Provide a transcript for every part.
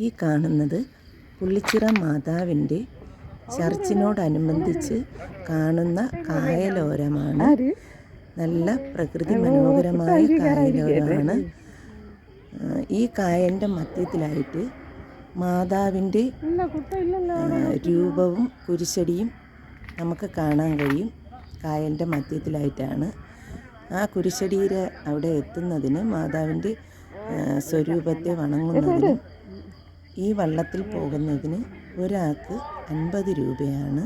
ഈ കാണുന്നത് പുള്ളിച്ചിറ മാതാവിന്റെ ചർച്ചിനോടനുബന്ധിച്ച് കാണുന്ന കായലോരമാണ്. നല്ല പ്രകൃതി മനോഹരമായ കായലോരമാണ്. ഈ കായലിന്റെ മധ്യത്തിലായിട്ട് മാതാവിന്റെ രൂപവും കുരിശടിയും നമുക്ക് കാണാൻ കഴിയും. കായലിന്റെ മധ്യത്തിലായിട്ടാണ്. ആ കുരിശടിയിൽ അവിടെ എത്തുന്നതിന് മാതാവിന്റെ സ്വരൂപത്തെ വണങ്ങുന്നതിനും ഈ വള്ളത്തിൽ പോകുന്നതിന് ഒരാൾക്ക് അൻപത് രൂപയാണ്.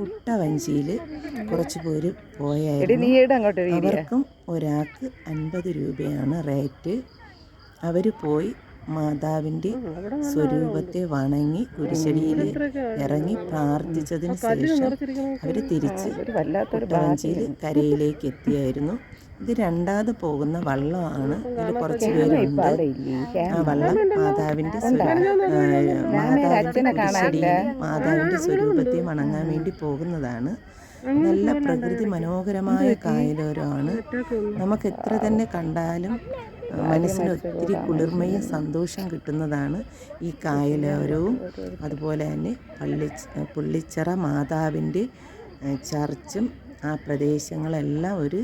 കുട്ടവഞ്ചിയിൽ കുറച്ച് പേര് പോയായിരുന്നു. അവർക്കും ഒരാൾക്ക് അൻപത് രൂപയാണ് റേറ്റ്. അവർ പോയി മാതാവിന്റെ സ്വരൂപത്തെ വണങ്ങി കുരിശടിയിൽ ഇറങ്ങി പ്രാർത്ഥിച്ചതിന് ശേഷം അവർ തിരിച്ച് കുട്ടവഞ്ചിയിൽ കരയിലേക്ക് എത്തിയായിരുന്നു. ഇത് രണ്ടാമത് പോകുന്ന വള്ളമാണ്. ഇതിൽ കുറച്ച് പേരുണ്ട്. ആ വള്ളം മാതാവിന്റെ മാതാവിന്റെ കുരിശടിയിലും മാതാവിന്റെ സ്വരൂപത്തെ വണങ്ങാൻ വേണ്ടി പോകുന്നതാണ്. നല്ല പ്രകൃതി മനോഹരമായ കായലോരമാണ്. നമുക്ക് എത്ര തന്നെ കണ്ടാലും മനസ്സിന് ഒത്തിരി കുളിർമയും സന്തോഷം കിട്ടുന്നതാണ് ഈ കായലോരവും. അതുപോലെ തന്നെ പള്ളി പുള്ളിച്ചിറ മാതാവിന്റെ ചർച്ചും ആ പ്രദേശങ്ങളെല്ലാം ഒരു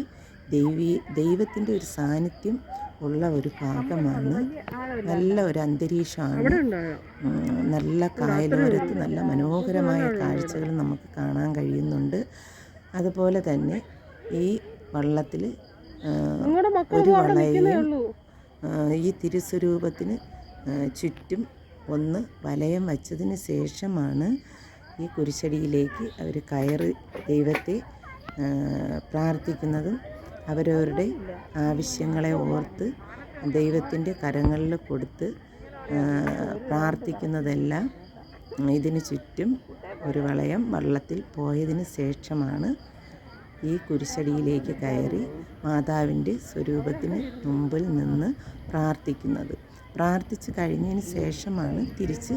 ദൈവീ ദൈവത്തിന്റെ ഒരു സാന്നിധ്യം ഉള്ള ഒരു ഭാഗമാണ്. നല്ല ഒരു അന്തരീക്ഷമാണ്. നല്ല കായലോരത്ത് നല്ല മനോഹരമായ കാഴ്ചകൾ നമുക്ക് കാണാൻ കഴിയുന്നുണ്ട്. അതുപോലെ തന്നെ ഈ വള്ളത്തിൽ ഒരു വളയും ഈ തിരുസ്വരൂപത്തിന് ചുറ്റും ഒന്ന് വലയം വച്ചതിന് ശേഷമാണ് ഈ കുരിശടിയിലേക്ക് അവർ കയറി ദൈവത്തെ പ്രാർത്ഥിക്കുന്നതും അവരവരുടെ ആവശ്യങ്ങളെ ഓർത്ത് ദൈവത്തിന്റെ കരങ്ങളിൽ കൊടുത്ത് പ്രാർത്ഥിക്കുന്നതെല്ലാം ഇതിന് ചുറ്റും ഒരു വളയം വള്ളത്തിൽ പോയതിന് ശേഷമാണ് ഈ കുരിശടിയിലേക്ക് കയറി മാതാവിന്റെ സ്വരൂപത്തിന് മുമ്പിൽ നിന്ന് പ്രാർത്ഥിക്കുന്നത്. പ്രാർത്ഥിച്ച് കഴിഞ്ഞതിന് ശേഷമാണ് തിരിച്ച്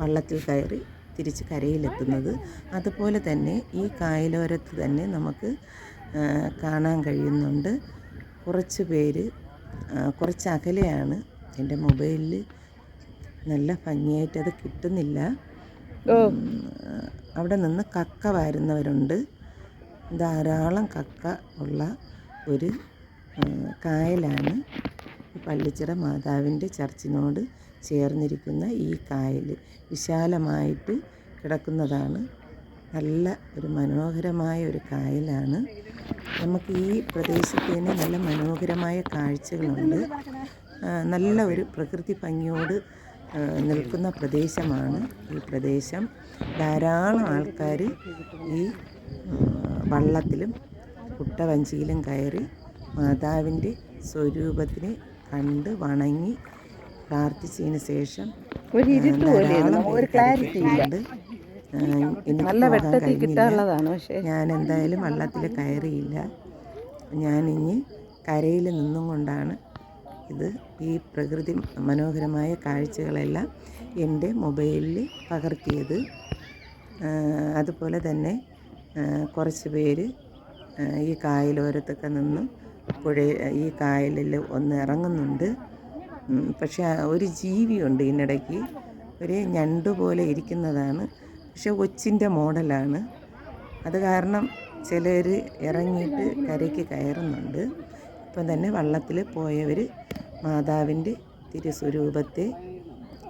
വള്ളത്തിൽ കയറി തിരിച്ച് കരയിലെത്തുന്നത്. അതുപോലെ തന്നെ ഈ കായലോരത്ത് തന്നെ നമുക്ക് കാണാൻ കഴിയുന്നുണ്ട്. കുറച്ച് പേര് കുറച്ച് അകലെയാണ്. എന്റെ മൊബൈലിൽ നല്ല ഭംഗിയായിട്ട് അത് കിട്ടുന്നില്ല. അവിടെ നിന്ന് കക്ക വാരുന്നവരുണ്ട്. ധാരാളം കക്ക ഉള്ള ഒരു കായലാണ് പള്ളിച്ചിറ മാതാവിന്റെ ചർച്ചിനോട് ചേർന്നിരിക്കുന്ന ഈ കായൽ. വിശാലമായിട്ട് കിടക്കുന്നതാണ്. നല്ല ഒരു മനോഹരമായ ഒരു കായലാണ്. നമുക്ക് ഈ പ്രദേശത്ത് തന്നെ നല്ല മനോഹരമായ കാഴ്ചകളുണ്ട്. നല്ല ഒരു പ്രകൃതി ഭംഗിയോട് നിൽക്കുന്ന പ്രദേശമാണ് ഈ പ്രദേശം. ധാരാളം ആൾക്കാർ ഈ വള്ളത്തിലും കുട്ടവഞ്ചിയിലും കയറി മാതാവിന്റെ സ്വരൂപത്തിനെ കണ്ട് വണങ്ങി പ്രാർത്ഥിച്ചതിന് ശേഷം ഒരു ക്ലാരിറ്റി എനിക്ക് നല്ല വെട്ടത്തിൽ കിട്ടാനുള്ളതാണ് പക്ഷേ. ഞാൻ എന്തായാലും വള്ളത്തിൽ കയറിയില്ല. ഞാൻ ഇനി കരയിൽ നിന്നും കൊണ്ടാണ് ഇത് ഈ പ്രകൃതി മനോഹരമായ കാഴ്ചകളെല്ലാം എന്റെ മൊബൈലിൽ പകർത്തിയത്. അതുപോലെ തന്നെ കുറച്ച് പേര് ഈ കായലോരത്തൊക്കെ നിന്നും പുഴ ഈ കായലിൽ ഒന്ന് ഇറങ്ങുന്നുണ്ട്. പക്ഷെ ഒരു ജീവിയുണ്ട് ഇതിനിടയ്ക്ക്. ഒരു ഞണ്ട് പോലെ ഇരിക്കുന്നതാണ്. പക്ഷെ ഒച്ചിന്റെ മോഡലാണ്. അത് കാരണം ചിലർ ഇറങ്ങിയിട്ട് കരയ്ക്ക് കയറുന്നുണ്ട്. ഇപ്പം തന്നെ വള്ളത്തിൽ പോയവർ മാതാവിന്റെ തിരുസ്വരൂപത്തെ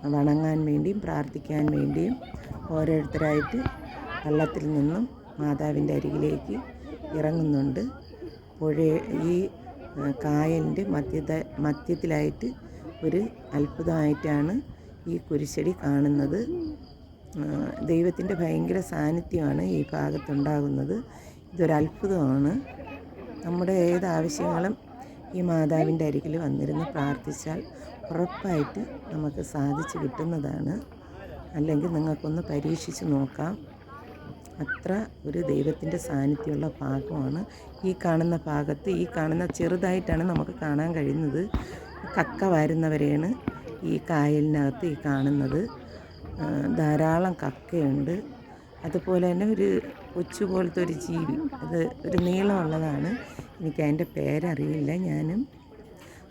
വണങ്ങാൻ വേണ്ടിയും പ്രാർത്ഥിക്കാൻ വേണ്ടിയും ഓരോരുത്തരായിട്ട് വള്ളത്തിൽ നിന്നും മാതാവിന്റെ അരികിലേക്ക് ഇറങ്ങുന്നുണ്ട്. പുഴ ഈ കായലിന്റെ മധ്യത മധ്യത്തിലായിട്ട് ഒരു അത്ഭുതമായിട്ടാണ് ഈ കുരിശടി കാണുന്നത്. ദൈവത്തിന്റെ ഭയങ്കര സാന്നിധ്യമാണ് ഈ ഭാഗത്തുണ്ടാകുന്നത്. ഇതൊരത്ഭുതമാണ് നമ്മുടെ ഏത് ആവശ്യങ്ങളും ഈ മാതാവിന്റെ അരികിൽ വന്നിരുന്ന് പ്രാർത്ഥിച്ചാൽ ഉറപ്പായിട്ട് നമുക്ക് സാധിച്ചു കിട്ടുന്നതാണ്. അല്ലെങ്കിൽ നിങ്ങൾക്കൊന്ന് പരീക്ഷിച്ച് നോക്കാം. അത്ര ഒരു ദൈവത്തിന്റെ സാന്നിധ്യമുള്ള ഭാഗമാണ് ഈ കാണുന്ന ഭാഗത്ത് ഈ കാണുന്ന ചെറുതായിട്ടാണ് നമുക്ക് കാണാൻ കഴിയുന്നത്. കക്ക വാരുന്നവരെയാണ് ഈ കായലിനകത്ത് ഈ കാണുന്നത്. ധാരാളം കക്കയുണ്ട്. അതുപോലെ തന്നെ ഒരു കൊച്ചു പോലത്തെ ഒരു ജീവി. അത് ഒരു നീളമുള്ളതാണ്. എനിക്ക് അതിന്റെ പേരറിയില്ല. ഞാനും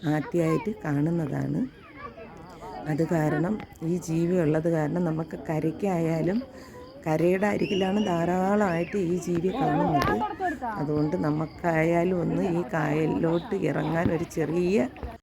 ആദ്യമായിട്ട് കാണുന്നതാണ്. അത് കാരണം ഈ ജീവി ഉള്ളത് കാരണം നമുക്ക് കരയ്ക്കായാലും കരയുടെ അരികിലാണ് ധാരാളമായിട്ട് ഈ ജീവി കാണുന്നത്. അതുകൊണ്ട് നമുക്കായാലും ഒന്ന് ഈ കായലിലോട്ട് ഇറങ്ങാൻ ഒരു ചെറിയ